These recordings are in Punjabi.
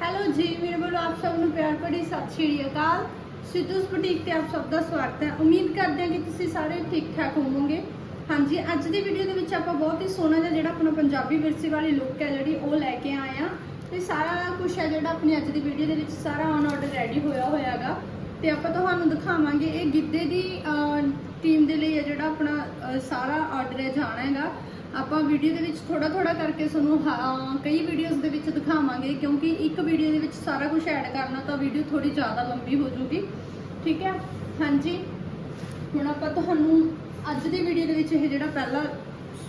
ਹੈਲੋ ਜੀ, ਮੇਰੇ ਵੱਲੋਂ ਆਪ ਸਭ ਨੂੰ ਪਿਆਰ ਭਰੀ ਸਤਿ ਸ਼੍ਰੀ ਅਕਾਲ। ਸਿੱਧੂਸ ਬੁਟੀਕ ਤੇ ਆਪ ਸਭ ਦਾ ਸਵਾਗਤ ਹੈ। ਉਮੀਦ ਕਰਦੇ ਹਾਂ ਕਿ ਤੁਸੀਂ ਸਾਰੇ ਠੀਕ ਠਾਕ ਹੋਵੋਗੇ। ਹਾਂਜੀ, ਅੱਜ ਦੀ ਵੀਡੀਓ ਦੇ ਵਿੱਚ ਆਪਾਂ ਬਹੁਤ ਹੀ ਸੋਹਣਾ ਜਿਹਾ ਜਿਹੜਾ ਆਪਣਾ ਪੰਜਾਬੀ ਵਿਰਸੇ ਵਾਲੀ ਲੁੱਕ ਹੈ ਜਿਹੜੀ ਉਹ ਲੈ ਕੇ ਆਏ ਆ ਤੇ ਸਾਰਾ ਕੁਝ ਹੈ ਜਿਹੜਾ ਆਪਣੀ ਅੱਜ ਦੀ ਵੀਡੀਓ ਦੇ ਵਿੱਚ ਸਾਰਾ ਔਨ ਆਰਡਰ ਰੈਡੀ ਹੋਇਆ ਹੋਇਆ ਹੈਗਾ ਤੇ ਆਪਾਂ ਤੁਹਾਨੂੰ ਦਿਖਾਵਾਂਗੇ ਇਹ ਗਿੱਧੇ ਦੀ ਟੀਮ ਦੇ ਲਈ ਹੈ ਜਿਹੜਾ ਆਪਣਾ ਸਾਰਾ ਆਰਡਰ ਹੈ, ਜਾਣਾ ਹੈਗਾ। ਆਪਾਂ ਵੀਡੀਓ ਦੇ ਵਿੱਚ ਥੋੜਾ ਥੋੜਾ ਕਰਕੇ ਤੁਹਾਨੂੰ ਹਾਂ, ਕਈ ਵੀਡੀਓਜ਼ ਦੇ ਵਿੱਚ ਦਿਖਾਵਾਂਗੇ ਕਿਉਂਕਿ ਇੱਕ ਵੀਡੀਓ ਦੇ ਵਿੱਚ ਸਾਰਾ ਕੁਝ ਐਡ ਕਰਨਾ ਤਾਂ ਵੀਡੀਓ ਥੋੜੀ ਜ਼ਿਆਦਾ ਲੰਬੀ ਹੋ ਜੂਗੀ ਠੀਕ ਹੈ? ਹਾਂਜੀ? ਹੁਣ ਆਪਾਂ ਤੁਹਾਨੂੰ ਅੱਜ ਦੀ ਵੀਡੀਓ ਦੇ ਵਿੱਚ ਇਹ ਜਿਹੜਾ ਪਹਿਲਾ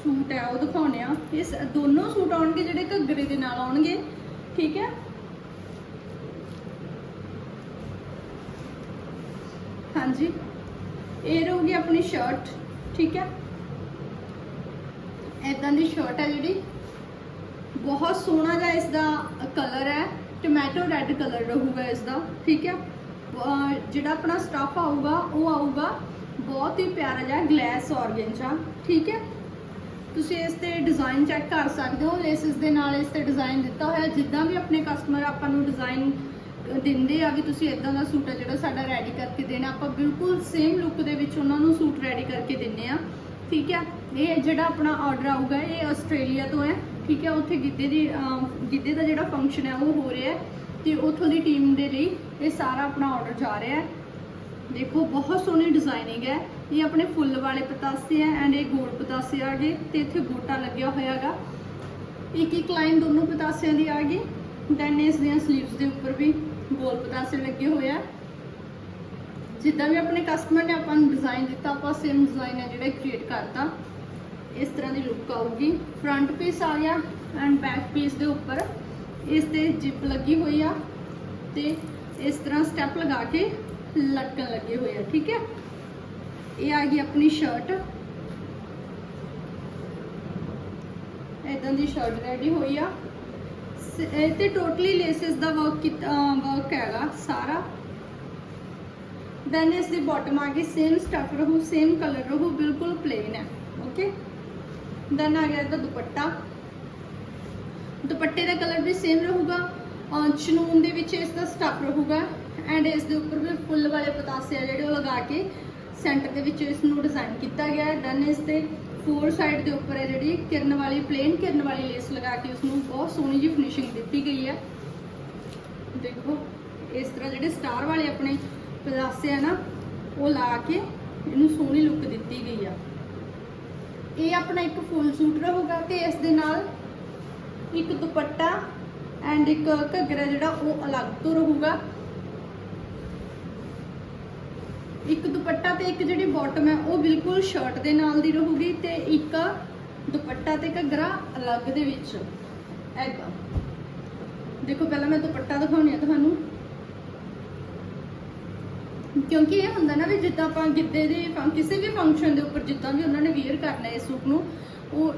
ਸੂਟ ਹੈ ਉਹ ਦਿਖਾਉਣੇ ਆ ਇਸ ਦੋਨੋਂ ਸੂਟ ਆਉਣਗੇ ਜਿਹੜੇ ਘੱਗਰੇ ਦੇ ਨਾਲ ਆਉਣਗੇ। ਠੀਕ ਹੈ? ਹਾਂਜੀ? ਇਹ ਰਹੂਗੀ ਆਪਣੀ ਸ਼ਰਟ ਠੀਕ ਹੈ? ਇਦਾਂ ਦੀ ਸ਼ਰਟ ਹੈ ਜਿਹੜੀ। ਬਹੁਤ ਸੋਹਣਾ ਜਿਹਾ ਇਸ ਦਾ ਕਲਰ ਹੈ। ਟੋਮੈਟੋ ਰੈੱਡ ਕਲਰ ਰਹੂਗਾ ਇਸ ਦਾ ਠੀਕ ਹੈ? ਜਿਹੜਾ ਆਪਣਾ ਸਟਫ ਆਊਗਾ, ਉਹ ਆਊਗਾ ਬਹੁਤ ਹੀ ਪਿਆਰਾ ਜਿਹਾ ਗਲੈਸ ਔਰਗੈਂਜਾ ਠੀਕ ਹੈ? ਤੁਸੀਂ ਇਸ ਤੇ ਡਿਜ਼ਾਈਨ ਚੈੱਕ ਕਰ ਸਕਦੇ ਹੋ। ਲੇਸਿਸ ਦੇ ਨਾਲ ਇਸ ਤੇ ਡਿਜ਼ਾਈਨ ਦਿੱਤਾ ਹੋਇਆ। ਜਿੱਦਾਂ ਵੀ ਆਪਣੇ ਕਸਟਮਰ ਆਪਾਂ ਨੂੰ ਡਿਜ਼ਾਈਨ ਦਿੰਦੇ ਆ ਵੀ ਤੁਸੀਂ ਇਦਾਂ ਦਾ ਸੂਟ ਹੈ ਜਿਹੜਾ ਸਾਡਾ ਰੈਡੀ ਕਰਕੇ ਦੇਣਾ, ਆਪਾਂ ਬਿਲਕੁਲ ਸੇਮ ਲੁੱਕ ਦੇ ਵਿੱਚ ਉਹਨਾਂ ਨੂੰ ਸੂਟ ਰੈਡੀ ਕਰਕੇ ਦਿੰਨੇ ਆ। ਠੀਕ ਹੈ? ਇਹ ਜਿਹੜਾ ਆਪਣਾ ਆਰਡਰ ਆਊਗਾ, ਇਹ ਆਸਟ੍ਰੇਲੀਆ ਤੋਂ ਹੈ, ਠੀਕ ਹੈ? ਉੱਥੇ ਗਿੱਧੇ ਦੀ ਗਿੱਧੇ ਦਾ ਜਿਹੜਾ ਫੰਕਸ਼ਨ ਹੈ, ਉਹ ਹੋ ਰਿਹਾ ਹੈ ਤੇ ਉੱਥੋਂ ਦੀ ਟੀਮ ਦੇ ਲਈ ਇਹ ਸਾਰਾ ਆਪਣਾ ਆਰਡਰ ਜਾ ਰਿਹਾ ਹੈ। ਦੇਖੋ, ਬਹੁਤ ਸੋਹਣੀ ਡਿਜ਼ਾਈਨਿੰਗ ਹੈ। ਇਹ ਆਪਣੇ ਫੁੱਲ ਵਾਲੇ ਪਤਾਸੇ ਹੈ ਐਂਡ ਇਹ ਗੋਲ ਪਤਾਸੇ ਆ ਗਏ ਤੇ ਇੱਥੇ ਗੋਟਾ ਲੱਗਿਆ ਹੋਇਆ ਹੈਗਾ। ਇੱਕ ਇੱਕ ਲਾਈਨ ਦੋਨੋਂ ਪਤਾਸਿਆਂ ਦੀ ਆ ਗਈ। ਦੈਨ ਇਸ ਦੀਆਂ ਸਲੀਵਸ ਦੇ ਉੱਪਰ ਵੀ ਗੋਲ ਪਤਾਸੇ ਲੱਗੇ ਹੋਏ ਆ। ਜਿੱਦਾਂ ਵੀ ਆਪਣੇ ਕਸਟਮਰ ਨੇ ਆਪਾਂ ਨੂੰ ਡਿਜ਼ਾਈਨ ਦਿੱਤਾ, ਆਪਾਂ ਸੇਮ ਡਿਜ਼ਾਈਨ ਹੈ ਜਿਹੜਾ ਕ੍ਰੀਏਟ ਕਰਤਾ। ਇਸ ਤਰ੍ਹਾਂ ਦੀ ਲੁੱਕ ਆਊਗੀ। ਫਰੰਟ ਪੀਸ ਆ ਗਿਆ ਐਂਡ ਬੈਕ ਪੀਸ ਦੇ ਉੱਪਰ ਇਸ ਤੇ ਜਿਪ ਲੱਗੀ ਹੋਈ ਆ ਤੇ ਇਸ ਤਰ੍ਹਾਂ ਸਟੈਪ ਲਗਾ ਕੇ ਲਟਕਣ ਲੱਗੇ ਹੋਏ ਆ, ਠੀਕ ਹੈ? ਇਹ ਆ ਗਈ ਆਪਣੀ ਸ਼ਰਟ ਇਦਾਂ ਦੀ ਸ਼ਰਟ ਰੈਡੀ ਹੋਈ ਆ। ਇਹ ਤੇ ਟੋਟਲੀ ਲੇਸਿਸ ਦਾ ਵਰਕ ਕੀਤਾ ਵਰਕ ਹੈਗਾ ਸਾਰਾ। ਦੈਨ ਇਸ ਦੀ ਬਾਟਮ ਆ ਗਈ ਸੇਮ ਸਟਫ ਰਹੂ ਸੇਮ ਕਲਰ ਰਹੂ ਬਿਲਕੁਲ ਪਲੇਨ ਹੈ ਓਕੇ ਦੈਨ ਆ ਗਿਆ ਇਹਦਾ ਦੁਪੱਟਾ ਦੁਪੱਟੇ ਦਾ ਕਲਰ ਵੀ ਸੇਮ ਰਹੂਗਾ ਚਨੂਨ ਦੇ ਵਿੱਚ ਇਸ ਦਾ ਸਟਫ ਰਹੂਗਾ ਐਂਡ ਇਸ ਦੇ ਉੱਪਰ ਵੀ ਫੁੱਲ ਵਾਲੇ ਪਤਾਸੇ ਆ ਜਿਹੜੇ ਉਹ ਲਗਾ ਕੇ ਸੈਂਟਰ ਦੇ ਵਿੱਚ ਇਸ ਨੂੰ ਡਿਜ਼ਾਈਨ ਕੀਤਾ ਗਿਆ ਹੈ ਦੈਨ ਇਸ ਤੇ ਫੋਰ ਸਾਈਡ ਦੇ ਉੱਪਰ ਹੈ ਜਿਹੜੀ ਕਿਰਨ ਵਾਲੀ ਪਲੇਨ ਕਿਰਨ ਵਾਲੀ ਲੇਸ ਲਗਾ ਕੇ ਉਸ ਨੂੰ ਬਹੁਤ ਸੋਹਣੀ ਜਿਹੀ ਫਿਨਿਸ਼ਿੰਗ ਦਿੱਤੀ ਗਈ ਹੈ ਦੇਖੋ ਇਸ ਤਰ੍ਹਾਂ ਜਿਹੜੇ ਸਟਾਰ ਵਾਲੇ ਆਪਣੇ ਪਲਾਸੇ ਆ ਨਾ, ਉਹ ਲਾ ਕੇ ਇਹਨੂੰ ਸੋਹਣੀ ਲੁੱਕ ਦਿੱਤੀ ਗਈ ਆ। ਇਹ ਆਪਣਾ ਇੱਕ ਫੁੱਲ ਸੂਟ ਰਹੂਗਾ ਤੇ ਇਸ ਦੇ ਨਾਲ ਇੱਕ ਦੁਪੱਟਾ ਐਂਡ ਇੱਕ ਘੱਗਰਾ ਜਿਹੜਾ ਉਹ ਅਲੱਗ ਤੋਂ ਰਹੂਗਾ। ਇੱਕ ਦੁਪੱਟਾ ਤੇ ਇੱਕ ਜਿਹੜੀ ਬਾਟਮ ਹੈ, ਉਹ ਬਿਲਕੁਲ ਸ਼ਰਟ ਦੇ ਨਾਲ ਦੀ ਰਹੂਗੀ ਤੇ ਇੱਕ ਦੁਪੱਟਾ ਤੇ ਘੱਗਰਾ ਅਲੱਗ ਦੇ ਵਿੱਚ। ਐਦਾਂ। ਦੇਖੋ, ਪਹਿਲਾਂ ਮੈਂ ਦੁਪੱਟਾ ਦਿਖਾਉਣੀ ਆ ਤੁਹਾਨੂੰ। ਕਿਉਂਕਿ ਇਹ ਹੁੰਦਾ ਨਾ ਵੀ ਜਿੱਦਾਂ ਆਪਾਂ ਗਿੱਧੇ ਦੇ ਫੰ- ਕਿਸੇ ਵੀ ਫੰਕਸ਼ਨ ਦੇ ਉੱਪਰ ਜਿੱਦਾਂ ਵੀ ਉਹਨਾਂ ਨੇ ਵੇਅਰ ਕਰਨਾ ਇਸ ਸੂਟ ਨੂੰ, ਉਹ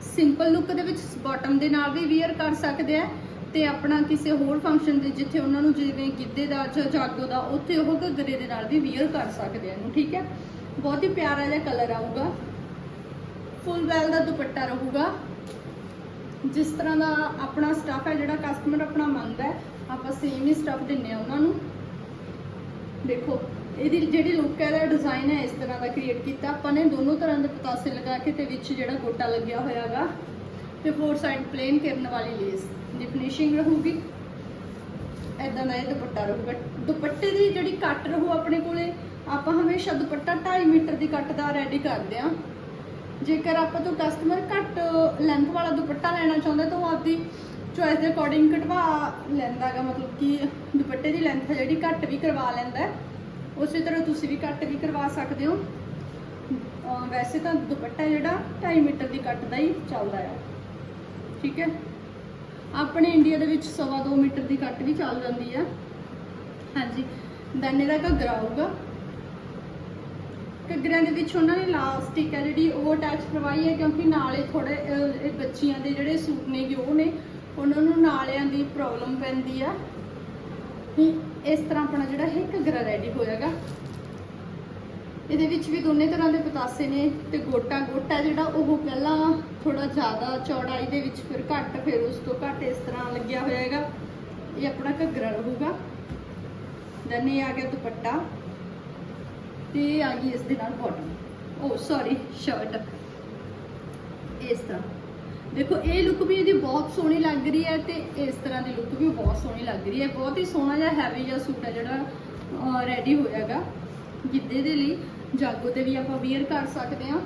ਸਿੰਪਲ ਲੁੱਕ ਦੇ ਵਿੱਚ ਬਾਟਮ ਦੇ ਨਾਲ ਵੀ ਵੇਅਰ ਕਰ ਸਕਦੇ ਆ ਤੇ ਆਪਣਾ ਕਿਸੇ ਹੋਰ ਫੰਕਸ਼ਨ ਦੇ ਜਿੱਥੇ ਉਹਨਾਂ ਨੂੰ ਜਿਵੇਂ ਗਿੱਧੇ ਦਾ ਜਾਂ ਜਾਗੋ ਦਾ, ਉੱਥੇ ਉਹ ਘੱਗਰੇ ਦੇ ਨਾਲ ਵੀ ਵੇਅਰ ਕਰ ਸਕਦੇ ਆ ਇਹਨੂੰ, ਠੀਕ ਹੈ? ਬਹੁਤ ਹੀ ਪਿਆਰਾ ਜਿਹਾ ਕਲਰ ਆਊਗਾ। ਫੁੱਲ ਵੈਲ ਦਾ ਦੁਪੱਟਾ ਰਹੂਗਾ। ਜਿਸ ਤਰ੍ਹਾਂ ਦਾ ਆਪਣਾ ਸਟਾਫ ਹੈ ਜਿਹੜਾ ਕਸਟਮਰ ਆਪਣਾ ਮੰਗਦਾ ਹੈ, ਆਪਾਂ ਸੇਮ ਹੀ ਸਟਾਫ ਦਿੰਨੇ ਆ ਉਹਨਾਂ ਨੂੰ। ਦੇਖੋ, ਇਹਦੀ ਜਿਹੜੀ ਲੁੱਕ ਹੈ ਦਾ ਡਿਜ਼ਾਈਨ ਹੈ ਇਸ ਤਰ੍ਹਾਂ ਦਾ ਕ੍ਰੀਏਟ ਕੀਤਾ। ਆਪਾਂ ਨੇ ਦੋਨੋਂ ਤਰ੍ਹਾਂ ਦੇ ਪਤਾਸੇ ਲਗਾ ਕੇ ਤੇ ਵਿੱਚ ਜਿਹੜਾ ਗੋਟਾ ਲੱਗਿਆ ਹੋਇਆਗਾ ਤੇ ਫੋਰ ਸਾਈਡ ਪਲੇਨ ਕਰਨ ਵਾਲੀ ਲੇਸ ਦੀ ਫਿਨਿਸ਼ਿੰਗ ਰਹੂਗੀ ਐਦਾਂ ਦਾ ਇਹ ਦੁਪੱਟਾ ਰਹੂਗਾ। ਦੁਪੱਟੇ ਦੀ ਜਿਹੜੀ ਕੱਟ ਰਹੂ ਆਪਣੇ ਕੋਲੇ, ਆਪਾਂ ਹਮੇਸ਼ਾ ਦੁਪੱਟਾ 2.5 ਮੀਟਰ ਦੀ ਕੱਟ ਦਾ ਰੈਡੀ ਕਰਦੇ ਆ। ਜੇਕਰ ਆਪਾਂ ਤੋਂ ਕਸਟਮਰ ਘੱਟ ਲੈਂਥ ਵਾਲਾ ਦੁਪੱਟਾ ਲੈਣਾ ਚਾਹੁੰਦਾ ਤਾਂ ਉਹ ਆਪਦੀ ਚੋਇਸ ਦੇ ਅਕੋਰਡਿੰਗ ਕਟਵਾ ਲੈਂਦਾਗਾ ਮਤਲਬ ਕਿ ਦੁਪੱਟੇ ਦੀ ਲੈਂਥ ਜਿਹੜੀ ਘੱਟ ਵੀ ਕਰਵਾ ਲੈਂਦਾ ਉਸੇ ਤਰ੍ਹਾਂ ਤੁਸੀਂ ਵੀ ਕੱਟ ਵੀ ਕਰਵਾ ਸਕਦੇ ਹੋ। ਵੈਸੇ ਤਾਂ ਦੁਪੱਟਾ ਜਿਹੜਾ 2.5 ਮੀਟਰ ਦੀ ਕੱਟ ਦਾ ਹੀ ਚੱਲਦਾ ਹੈ ਠੀਕ ਹੈ? ਆਪਣੇ ਇੰਡੀਆ ਦੇ ਵਿੱਚ ਸਵਾ ਦੋ ਮੀਟਰ ਦੀ ਕੱਟ ਵੀ ਚੱਲ ਜਾਂਦੀ ਹੈ ਹਾਂਜੀ। ਦੈਨ ਇਹਦਾ ਘੱਗਰਾ ਆਊਗਾ। ਘੱਗਰਿਆਂ ਦੇ ਵਿੱਚ ਉਹਨਾਂ ਨੇ ਲਾਸਟਿਕ ਹੈ ਜਿਹੜੀ ਉਹ ਅਟੈਚ ਕਰਵਾਈ ਹੈ ਕਿਉਂਕਿ ਨਾਲੇ ਥੋੜੇ ਅਹ, ਬੱਚੀਆਂ ਦੇ ਜਿਹੜੇ ਸੂਟ ਨੇ ਉਹ ਨੇ ਉਹਨਾਂ ਨੂੰ ਨਾਲਿਆਂ ਦੀ ਪ੍ਰੋਬਲਮ ਪੈਂਦੀ ਆ। ਵੀ ਇਸ ਤਰ੍ਹਾਂ ਆਪਣਾ ਜਿਹੜਾ ਇਹ ਘੱਗਰਾ ਰੈਡੀ ਹੋਇਆਗਾ, ਇਹਦੇ ਵਿੱਚ ਵੀ ਦੋਨੇ ਤਰ੍ਹਾਂ ਦੇ ਪਤਾਸੇ ਨੇ ਤੇ ਗੋਟਾ ਗੋਟਾ ਜਿਹੜਾ ਉਹ ਪਹਿਲਾਂ ਥੋੜਾ ਜ਼ਿਆਦਾ ਚੌੜਾਈ ਦੇ ਵਿੱਚ ਫਿਰ ਘੱਟ, ਫਿਰ ਉਸ ਤੋਂ ਘੱਟ ਇਸ ਤਰ੍ਹਾਂ ਲੱਗਿਆ ਹੋਇਆ ਹੈਗਾ ਇਹ ਆਪਣਾ ਘੱਗਰਾ ਰਹੂਗਾ। ਦੈਨ ਇਹ ਆ ਗਿਆ ਦੁਪੱਟਾ ਤੇ ਇਹ ਆ ਗਈ ਇਸ ਦੇ ਨਾਲ ਬਾਟਮ ਓ ਸੌਰੀ ਸ਼ਰਟ ਇਸ ਤਰ੍ਹਾਂ। ਦੇਖੋ, ਇਹ ਲੁੱਕ ਵੀ ਇਹਦੀ ਬਹੁਤ ਸੋਹਣੀ ਲੱਗ ਰਹੀ ਹੈ ਤੇ ਇਸ ਤਰ੍ਹਾਂ ਦੀ ਲੁੱਕ ਵੀ ਬਹੁਤ ਸੋਹਣੀ ਲੱਗ ਰਹੀ ਹੈ। ਬਹੁਤ ਹੀ ਸੋਹਣਾ ਜਿਹਾ ਹੈਵੀ ਜਿਹਾ ਸੂਟ ਹੈ ਜਿਹੜਾ ਰੈਡੀ ਹੋਇਆਗਾ ਗਿੱਧੇ ਦੇ ਲਈ ਜਾਗੋ ਤੇ ਵੀ ਆਪਾਂ ਵੀਅਰ ਕਰ ਸਕਦੇ ਹਾਂ।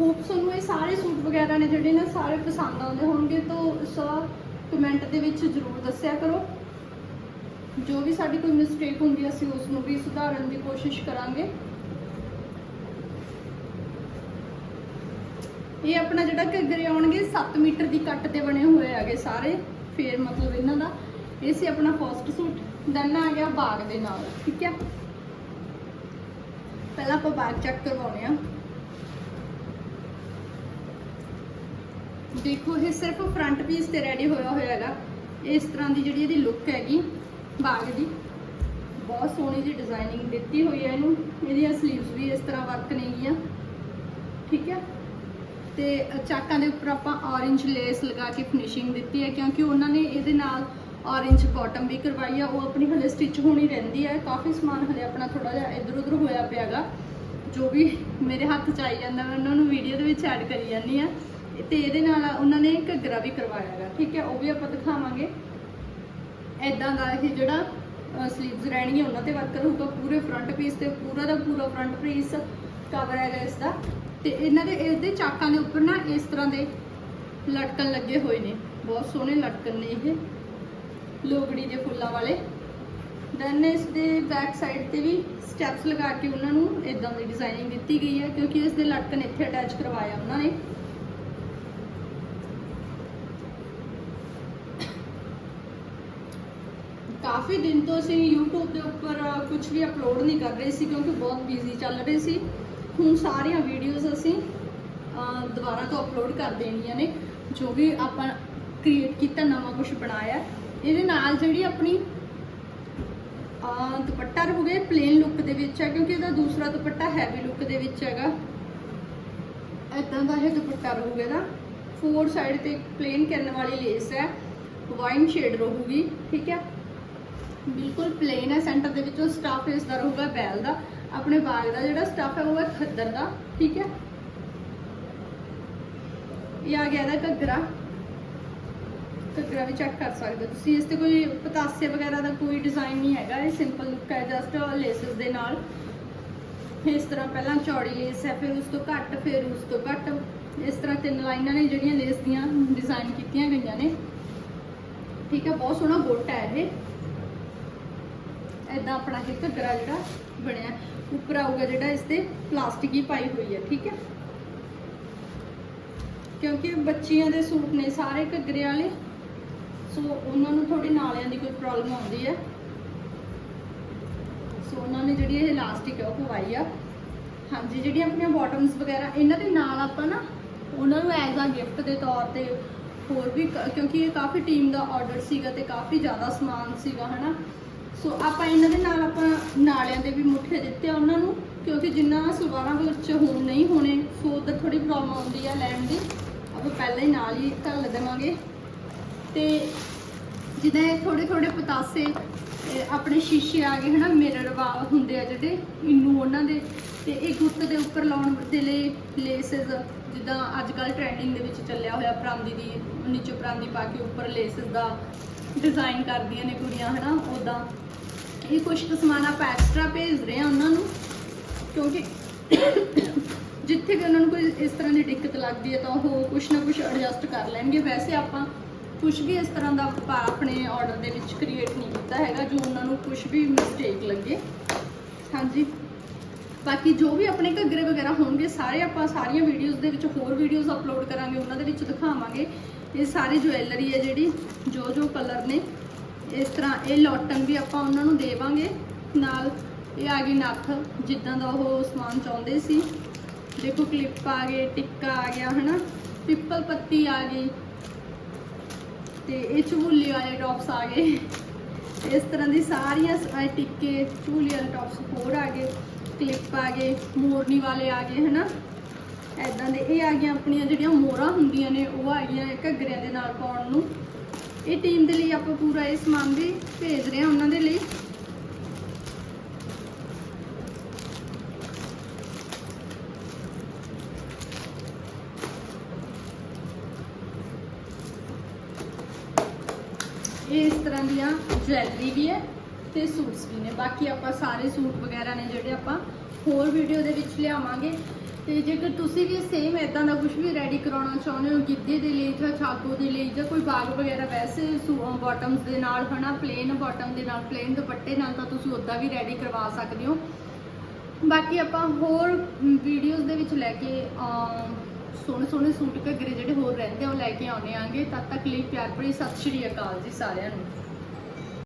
ਹੋਪ ਤੁਹਾਨੂੰ ਇਹ ਸਾਰੇ ਸੂਟ ਵਗੈਰਾ ਨੇ ਜਿਹੜੇ ਨਾ ਸਾਰੇ ਪਸੰਦ ਆਉਂਦੇ ਹੋਣਗੇ, ਤਾਂ ਸੋ ਕਮੈਂਟ ਦੇ ਵਿੱਚ ਜ਼ਰੂਰ ਦੱਸਿਆ ਕਰੋ। ਜੋ ਵੀ ਸਾਡੀ ਕੋਈ ਮਿਸਟੇਕ ਹੁੰਦੀ ਅਸੀਂ ਉਸ ਨੂੰ ਵੀ ਸੁਧਾਰਨ ਦੀ ਕੋਸ਼ਿਸ਼ ਕਰਾਂਗੇ। ਇਹ ਆਪਣਾ ਜਿਹੜਾ ਘੱਗਰੇ ਆਉਣਗੇ 7 ਮੀਟਰ ਦੀ ਕੱਟ ਤੇ ਬਣੇ ਹੋਏ ਹੈਗੇ ਸਾਰੇ, ਫੇਰ ਮਤਲਬ ਇਹਨਾਂ ਦਾ। ਇਹ ਸੀ ਆਪਣਾ ਫਸਟ ਸੂਟ ਦੈਨ ਆ ਗਿਆ ਬਾਗ ਦੇ ਨਾਲ, ਠੀਕ ਹੈ ਪਹਿਲਾਂ ਆਪਾਂ ਬਾਗ ਚੈੱਕ ਕਰਵਾਉਣੇ ਆ ਦੇਖੋ, ਇਹ ਸਿਰਫ ਫਰੰਟ ਪੀਸ ਤੇ ਰੈਡੀ ਹੋਇਆ ਹੋਇਆ ਹੈਗਾ। ਇਸ ਤਰ੍ਹਾਂ ਦੀ ਜਿਹੜੀ ਇਹਦੀ ਲੁੱਕ ਹੈਗੀ, ਬਾਗ ਦੀ। ਬਹੁਤ ਸੋਹਣੀ ਜੀ ਡਿਜ਼ਾਈਨਿੰਗ ਦਿੱਤੀ ਹੋਈ ਹੈ ਇਹਨੂੰ। ਇਹਦੀਆਂ ਸਲੀਵਸ ਵੀ ਇਸ ਤਰ੍ਹਾਂ ਵਰਕ ਨੇਗੀਆਂ। ਠੀਕ ਹੈ ਤੇ ਚਾਕਾਂ ਦੇ ਉੱਪਰ ਆਪਾਂ orange ਲੇਸ ਲਗਾ ਕੇ ਫਿਨਿਸ਼ਿੰਗ ਦਿੱਤੀ ਹੈ, ਕਿਉਂਕਿ ਉਹਨਾਂ ਨੇ ਇਹਦੇ ਨਾਲ orange ਬਾਟਮ ਵੀ ਕਰਵਾਈ ਆ, ਉਹ ਆਪਣੀ ਹਲੇ ਸਟਿਚ ਹੋਣੀ ਰਹਿੰਦੀ ਹੈ। ਕਾਫੀ ਸਮਾਨ ਹਲੇ ਆਪਣਾ ਥੋੜਾ ਜਿਹਾ ਇੱਧਰ ਉੱਧਰ ਹੋਇਆ ਪਿਆਗਾ, ਜੋ ਵੀ ਮੇਰੇ ਹੱਥ ਚ ਆਈ ਜਾਂਦਾ, ਮੈਂ ਉਹਨਾਂ ਨੂੰ ਵੀਡੀਓ ਦੇ ਵਿੱਚ ਐਡ ਕਰੀ ਜਾਂਦੀ ਆ ਤੇ ਇਹਦੇ ਨਾਲ ਉਹਨਾਂ ਨੇ ਘੱਗਰਾ ਵੀ ਕਰਵਾਇਆ ਹੈਗਾ, ਠੀਕ ਹੈ, ਉਹ ਵੀ ਆਪਾਂ ਦਿਖਾਵਾਂਗੇ। ਐਦਾਂ ਦਾ ਇਹ ਜਿਹੜਾ ਸਲੀਵਸ ਰਹਿਣਗੀਆਂ, ਉਹਨਾਂ ਤੇ ਵਰਕ ਹੋਊਗਾ ਪੂਰੇ ਫਰੰਟ ਪੀਸ ਤੇ, ਪੂਰਾ ਦਾ ਪੂਰਾ ਫਰੰਟ ਪੀਸ ਕਵਰ ਹੈਗਾ ਇਸ ਦਾ। ਤੇ ਇਹਨਾਂ ਦੇ ਇਹਦੇ ਚਾਕਾਂ ਦੇ ਉੱਪਰ ਨਾ ਇਸ ਤਰ੍ਹਾਂ ਦੇ ਲਟਕਣ ਲੱਗੇ ਹੋਏ ਨੇ। ਬਹੁਤ ਸੋਹਣੇ ਲਟਕਣ ਨੇ ਇਹ। ਲੋਗੜੀ ਦੇ ਫੁੱਲਾਂ ਵਾਲੇ। ਦੈਨ ਇਸ ਦੇ ਬੈਕ ਸਾਈਡ ਤੇ ਵੀ ਸਟੈਪਸ ਲਗਾ ਕੇ ਉਹਨਾਂ ਨੂੰ ਇਦਾਂ ਦੀ ਡਿਜ਼ਾਈਨਿੰਗ ਦਿੱਤੀ ਗਈ ਹੈ, ਕਿਉਂਕਿ ਇਸ ਦੇ ਲਟਕਣ ਇੱਥੇ ਅਟੈਚ ਕਰਵਾਇਆ ਉਹਨਾਂ ਨੇ। ਕਾਫੀ ਦਿਨ ਤੋਂ ਅਸੀਂ YouTube ਦੇ ਉੱਪਰ ਕੁਝ ਵੀ ਅਪਲੋਡ ਨਹੀਂ ਕਰ ਰਹੇ ਸੀ, ਕਿਉਂਕਿ ਬਹੁਤ ਬਿਜ਼ੀ ਚੱਲ ਰਹੇ ਸੀ। ਹੁਣ ਸਾਰੀਆਂ ਵੀਡੀਓਜ਼ ਅਸੀਂ ਦੁਬਾਰਾ ਤੋਂ ਅਪਲੋਡ ਕਰ ਦੇਣੀਆਂ ਨੇ ਜੋ ਵੀ ਆਪਾਂ ਕ੍ਰੀਏਟ ਕੀਤਾ ਨਵਾਂ ਕੁਝ ਬਣਾਇਆ ਇਹਦੇ ਨਾਲ ਜਿਹੜੀ ਆਪਣੀ ਅਹ, ਦੁਪੱਟਾ ਰਹੂਗਾ ਪਲੇਨ ਲੁੱਕ ਦੇ ਵਿੱਚ ਹੈ ਕਿਉਂਕਿ ਇਹਦਾ ਦੂਸਰਾ ਦੁਪੱਟਾ ਹੈਵੀ ਲੁੱਕ ਦੇ ਵਿੱਚ ਹੈਗਾ। ਇਦਾਂ ਦਾ ਇਹ ਦੁਪੱਟਾ ਰਹੂਗਾ ਇਹਦਾ। ਫੋਰ ਸਾਈਡ ਤੇ ਪਲੇਨ ਕਰਨ ਵਾਲੀ ਲੇਸ ਹੈ ਵਾਈਨ ਸ਼ੇਡ ਰਹੂਗੀ ਠੀਕ ਹੈ। ਬਿਲਕੁਲ ਪਲੇਨ ਹੈ ਸੈਂਟਰ ਦੇ ਵਿੱਚੋਂ ਸਟਾਫ ਇਸ ਦਾ ਰਹੂਗਾ, ਬੈਲ ਦਾ। ਆਪਣੇ ਬਾਗ ਦਾ ਜਿਹੜਾ ਸਟਾਫ ਹੈ, ਉਹ ਹੈ ਖੱਦਰ ਦਾ, ਠੀਕ ਹੈ? ਇਹ ਆ ਗਿਆ ਇਹਦਾ ਘੱਗਰਾ। ਘੱਗਰਾ ਵੀ ਚੈੱਕ ਕਰ ਸਕਦੇ ਹੋ ਤੁਸੀਂ। ਇਸ ਤੇ ਕੋਈ ਪਤਾਸੇ ਵਗੈਰਾ ਦਾ ਕੋਈ ਡਿਜ਼ਾਈਨ ਨਹੀਂ ਹੈਗਾ। ਇਹ ਸਿੰਪਲ ਲੁੱਕ ਹੈ ਜਸਟ ਲੇਸਸ ਦੇ ਨਾਲ। ਇਸ ਤਰ੍ਹਾਂ ਪਹਿਲਾਂ ਚੌੜੀ ਲੇਸ ਹੈ, ਫਿਰ ਉਸ ਤੋਂ ਘੱਟ, ਫਿਰ ਉਸ ਤੋਂ ਘੱਟ। ਇਸ ਤਰ੍ਹਾਂ ਤਿੰਨ ਲਾਈਨਾਂ ਨੇ ਜਿਹੜੀਆਂ ਲੇਸ ਦੀਆਂ ਡਿਜ਼ਾਈਨ ਕੀਤੀਆਂ ਗਈਆਂ ਨੇ। ਠੀਕ ਹੈ, ਬਹੁਤ ਸੋਹਣਾ ਗੋਟਾ ਹੈ ਇਹ। ਐਦਾਂ ਆਪਣਾ ਇਹ ਘੱਗਰਾ ਜਿਹੜਾ ਬਣਿਆ, ਉੱਪਰ ਆਊਗਾ ਜਿਹੜਾ ਇਸ ਤੇ ਪਲਾਸਟਿਕ ਹੀ ਪਾਈ ਹੋਈ ਹੈ, ਠੀਕ ਹੈ? ਕਿਉਂਕਿ ਬੱਚੀਆਂ ਦੇ ਸੂਟ ਨੇ ਸਾਰੇ ਘੱਗਰੇ ਵਾਲੇ, ਸੋ ਉਹਨਾਂ ਨੂੰ ਥੋੜੀ ਨਾਲਿਆਂ ਦੀ ਕੋਈ ਪ੍ਰੋਬਲਮ ਆਉਂਦੀ ਹੈ। ਸੋ ਉਹਨਾਂ ਨੇ ਜਿਹੜੀ ਇਹ ਇਲਾਸਟਿਕ ਹੈ ਉਹ ਪਵਾਈ ਆ। ਹਾਂਜੀ, ਜਿਹੜੀਆਂ ਆਪਣੀਆਂ ਬਾਟਮਸ ਵਗੈਰਾ, ਇਹਨਾਂ ਦੇ ਨਾਲ ਆਪਾਂ ਨਾ ਉਹਨਾਂ ਨੂੰ ਐਜ਼ ਆ ਗਿਫਟ ਦੇ ਤੌਰ ਤੇ ਹੋਰ ਵੀ ਕਿਉਂਕਿ ਇਹ ਕਾਫੀ ਟੀਮ ਦਾ ਆਰਡਰ ਸੀਗਾ ਤੇ ਕਾਫੀ ਜ਼ਿਆਦਾ ਸਮਾਨ ਸੀਗਾ, ਹਨਾ? ਸੋ ਆਪਾਂ ਇਹਨਾਂ ਦੇ ਨਾਲ ਆਪਾਂ ਨਾਲਿਆਂ ਦੇ ਵੀ ਮੁੱਠੇ ਦਿੱਤੇ ਆ ਉਹਨਾਂ ਨੂੰ, ਕਿਉਂਕਿ ਜਿੰਨਾ ਸਲਵਾਰਾਂ ਵਿੱਚ ਹੁਣ ਨਹੀਂ ਹੋਣੇ, ਸੋ ਉਧਰ ਥੋੜੀ ਪ੍ਰੋਬਲਮ ਆਉਂਦੀ ਆ ਲੈਣ ਦੀ। ਆਪਾਂ ਪਹਿਲਾਂ ਹੀ ਨਾਲ ਹੀ ਢੱਲ ਦੇਵਾਂਗੇ। ਤੇ ਜਿੱਦਾਂ ਇਹ ਥੋੜੇ ਥੋੜੇ ਪਤਾਸੇ ਆਪਣੇ ਸ਼ੀਸ਼ੇ ਆ ਗਏ, ਹਨਾ ਮਿਰਰ ਵਾ ਹੁੰਦੇ ਆ ਜਿਹੜੇ ਇਨੂੰ ਉਹਨਾਂ ਦੇ। ਤੇ ਇਹ ਗੁੱਤ ਦੇ ਉੱਪਰ ਲਾਉਣ ਦੇ ਲਈ ਲੇਸਸ ਜਿੱਦਾਂ ਅੱਜ ਕੱਲ ਟ੍ਰੈਂਡਿੰਗ ਦੇ ਵਿੱਚ ਚੱਲਿਆ ਹੋਇਆ ਪਰਾਂਦੀ ਦੀ ਨੀਚੇ ਪਰਾਂਦੀ ਪਾ ਕੇ ਉੱਪਰ ਲੇਸਸ ਦਾ ਡਿਜ਼ਾਈਨ ਕਰਦੀਆਂ ਨੇ ਕੁੜੀਆਂ, ਹਨਾ ਉਦਾਂ ਇਹ ਕੁਝ ਕੁ ਸਮਾਨ ਆਪਾਂ ਐਕਸਟਰਾ ਭੇਜ ਰਹੇ ਆ ਉਹਨਾਂ ਨੂੰ, ਕਿਉਂਕਿ ਜਿੱਥੇ ਵੀ ਉਹਨਾਂ ਨੂੰ ਕੋਈ ਇਸ ਤਰ੍ਹਾਂ ਦੀ ਦਿੱਕਤ ਲੱਗਦੀ ਹੈ ਤਾਂ ਉਹ ਕੁਛ ਨਾ ਕੁਛ ਐਡਜਸਟ ਕਰ ਲੈਣਗੇ। ਵੈਸੇ ਆਪਾਂ ਕੁਝ ਵੀ ਇਸ ਤਰ੍ਹਾਂ ਦਾ ਆਪਾਂ ਆਪਣੇ ਆਰਡਰ ਦੇ ਵਿੱਚ ਕ੍ਰੀਏਟ ਨਹੀਂ ਕੀਤਾ ਹੈਗਾ, ਜੋ ਉਹਨਾਂ ਨੂੰ ਕੁਝ ਵੀ ਮਿਸਟੇਕ ਲੱਗੇ। ਹਾਂਜੀ। ਬਾਕੀ ਜੋ ਵੀ ਆਪਣੇ ਘੱਗਰੇ ਵਗੈਰਾ ਹੋਣਗੇ, ਸਾਰੇ ਆਪਾਂ ਸਾਰੀਆਂ ਵੀਡੀਓਜ਼ ਦੇ ਵਿੱਚ ਹੋਰ ਵੀਡੀਓਜ਼ ਅਪਲੋਡ ਕਰਾਂਗੇ, ਉਹਨਾਂ ਦੇ ਵਿੱਚ ਦਿਖਾਵਾਂਗੇ। ਇਹ ਸਾਰੀ ਜੁਐਲਰੀ ਹੈ ਜਿਹੜੀ, ਜੋ ਜੋ ਕਲਰ ਨੇ। ਇਸ ਤਰ੍ਹਾਂ ਇਹ ਲੋਟਨ ਵੀ ਆਪਾਂ ਉਹਨਾਂ ਨੂੰ ਦੇਵਾਂਗੇ ਨਾਲ ਇਹ ਆ ਗਈ ਨੱਥ, ਜਿੱਦਾਂ ਦਾ ਉਹ ਸਮਾਨ ਚਾਹੁੰਦੇ ਸੀ। ਦੇਖੋ ਕਲਿੱਪ ਆ ਗਏ, ਟਿੱਕਾ ਆ ਗਿਆ, ਹਨਾ? ਪਿੱਪਲ ਪੱਤੀ ਆ ਗਈ। ਤੇ ਇਹ ਝੂਲੇ ਵਾਲੇ ਟੌਪਸ ਆ ਗਏ। ਇਸ ਤਰ੍ਹਾਂ ਦੀ ਸਾਰੀਆਂ ਟਿੱਕੇ, ਝੂਲੇ ਵਾਲੇ ਟੌਪਸ ਹੋਰ ਆ ਗਏ। ਕਲਿੱਪ ਆ ਗਏ, ਮੋਰਨੀ ਵਾਲੇ ਆ ਗਏ, ਹਨਾ? ਐਦਾਂ ਦੇ ਇਹ ਆ ਗਈਆਂ ਆਪਣੀਆਂ ਜਿਹੜੀਆਂ ਮੋਹਰਾਂ ਹੁੰਦੀਆਂ ਨੇ, ਉਹ ਆ ਗਈਆਂ ਘੱਗਰਿਆਂ ਦੇ ਨਾਲ ਪਾਉਣ ਨੂੰ। ਇਹ ਟੀਮ ਦੇ ਲਈ ਆਪਾਂ ਪੂਰਾ ਇਹ ਸਮਾਨ ਵੀ ਭੇਜ ਰਹੇ ਹਾਂ ਉਹਨਾਂ ਦੇ ਲਈ। ਇਹ ਇਸ ਤਰ੍ਹਾਂ ਦੀਆਂ ਜਵੈਲਰੀ ਵੀ ਹੈ ਤੇ ਸੂਟਸ ਵੀ ਨੇ। ਬਾਕੀ ਆਪਾਂ ਸਾਰੇ ਸੂਟ ਵਗੈਰਾ ਨੇ ਜਿਹੜੇ ਆਪਾਂ ਹੋਰ ਵੀਡੀਓ ਦੇ ਵਿੱਚ ਲਿਆਵਾਂਗੇ। ਤੇ ਜੇਕਰ ਤੁਸੀਂ ਵੀ ਸੇਮ ਇਦਾਂ ਦਾ ਕੁਝ ਵੀ ਰੈਡੀ ਕਰਾਉਣਾ ਚਾਹੁੰਦੇ ਹੋ, ਗਿੱਧੇ ਦੇ ਲਈ ਜਾਂ ਛਾਕੋ ਦੇ ਲਈ ਜਾਂ ਕੋਈ ਬਾਗ ਵਗੈਰਾ, ਵੈਸੇ ਬਾਟਮਸ ਦੇ ਨਾਲ ਹਨਾ ਪਲੇਨ ਬਾਟਮ ਦੇ ਨਾਲ ਪਲੇਨ ਦੁਪੱਟੇ ਨਾਲ ਤਾਂ ਤੁਸੀਂ ਉਦਾਂ ਵੀ ਰੈਡੀ ਕਰਵਾ ਸਕਦੇ ਹੋ। ਬਾਕੀ ਆਪਾਂ ਹੋਰ ਵੀਡੀਓਜ਼ ਦੇ ਵਿੱਚ ਲੈ ਕੇ ਸੋਹਣੇ ਸੋਹਣੇ ਸੂਟ ਘੱਗਰੇ ਜਿਹੜੇ ਹੋਰ ਰਹਿੰਦੇ ਆ, ਉਹ ਲੈ ਕੇ ਆਉਣੇ ਆਂਗੇ। ਤਦ ਤੱਕ ਲਈ ਪਿਆਰ ਭਰੀ ਸਤਿ ਸ਼੍ਰੀ ਅਕਾਲ ਜੀ ਸਾਰਿਆਂ ਨੂੰ।